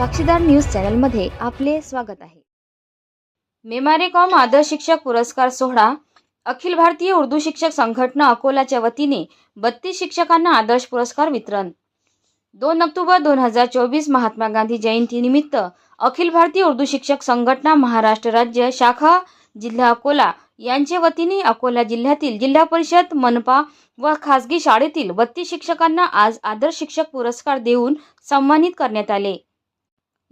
साक्षीदार न्यूज चॅनलमध्ये आपले स्वागत आहे. मेमारे कॉम आदर्श शिक्षक पुरस्कार सोहळा अखिल भारतीय उर्दू शिक्षक संघटना अकोलाच्या वतीने बत्तीस शिक्षकांना आदर्श पुरस्कार वितरण. दोन ऑक्टोबर दोन हजार चोवीस महात्मा गांधी जयंतीनिमित्त अखिल भारतीय उर्दू शिक्षक संघटना महाराष्ट्र राज्य शाखा जिल्हा अकोला यांच्या वतीने अकोला जिल्ह्यातील जिल्हा परिषद मनपा व खासगी शाळेतील बत्तीस शिक्षकांना आज आदर्श शिक्षक पुरस्कार देऊन सन्मानित करण्यात आले.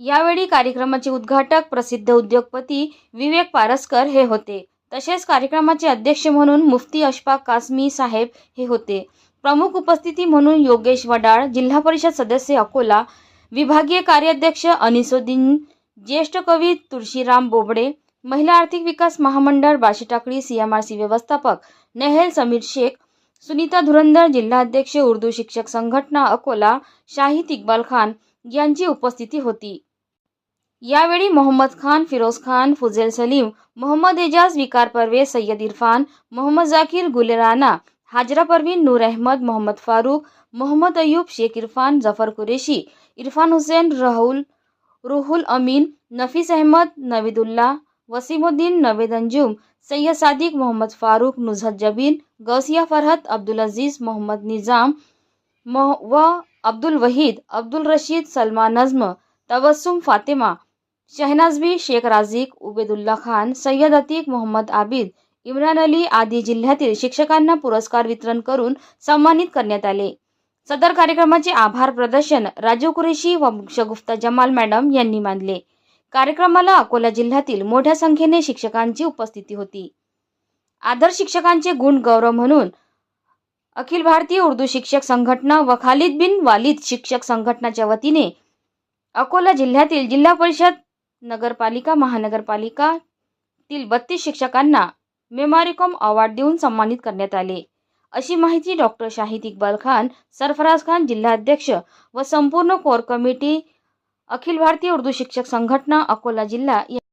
यावेळी कार्यक्रमाचे उद्घाटक प्रसिद्ध उद्योगपती विवेक पारसकर हे होते. तसेच कार्यक्रमाचे अध्यक्ष म्हणून मुफ्ती अशफाक कासमी साहेब हे होते. प्रमुख उपस्थिती म्हणून योगेश वडाळ जिल्हा परिषद सदस्य अकोला विभागीय कार्याध्यक्ष अनिसुद्दीन ज्येष्ठ कवी तुळशीराम बोबडे महिला आर्थिक विकास महामंडळ बाशीटाकळी सीएमआरसी व्यवस्थापक नेहेल समीर शेख सुनीता धुरंधर जिल्हाध्यक्ष उर्दू शिक्षक संघटना अकोला शाहिद इक्बाल खान यांची उपस्थिती होती. यावेळी मोहम्मद खान, फिरोज खान, फुजेल सलीम, मोहम्मद एजाज, विकार परवेज सय्यद इरफान, मोहम्मद जाकीर गुलेराना हाजरा परवीन, नूर अहमद, मोहम्मद फारूक, मोहम्मद अयूब, शेख इरफान, ज़फ़र कुरेशी, इरफान हुसैन, राहुल, रुहुल अमीन, नफीस अहमद, नवीदुल्ला, वसीमुद्दीन, नवेद अंजुम, सैयद सादिक, मोहम्मद फारूक नुजहत जबीन, गौसिया फरहत, अब्दुल अज़ीज़, मोहम्मद निज़ाम व अब्दुल वहीद, अब्दुल रशीद, सलमा नज्म, तबस्सुम फातिमा शहनाजबी शेख राजिक उबेदुल्ला खान सय्यद अतीक मोहम्मद आबिद इम्रान अली आदी जिल्ह्यातील शिक्षकांना पुरस्कार वितरण करून सन्मानित करण्यात आले. सदर कार्यक्रमाचे आभार प्रदर्शन राजू कुरेशी व शगुफ्ता जमाल मॅडम यांनी मानले. कार्यक्रमाला अकोला जिल्ह्यातील मोठ्या संख्येने शिक्षकांची उपस्थिती होती. आदर शिक्षकांचे गुण गौरव म्हणून अखिल भारतीय उर्दू शिक्षक संघटना व खालिद बिन वालिद शिक्षक संघटनाच्या वतीने अकोला जिल्ह्यातील जिल्हा परिषद नगरपालिका महानगरपालिका तील बत्तीस शिक्षकांना मेमारिकॉम अवॉर्ड देऊन सन्मानित करण्यात आले. अशी माहिती डॉक्टर शाहिद इक्बाल खान सरफराज खान जिल्हाध्यक्ष व संपूर्ण कोर कमिटी अखिल भारतीय उर्दू शिक्षक संघटना अकोला जिल्हा या-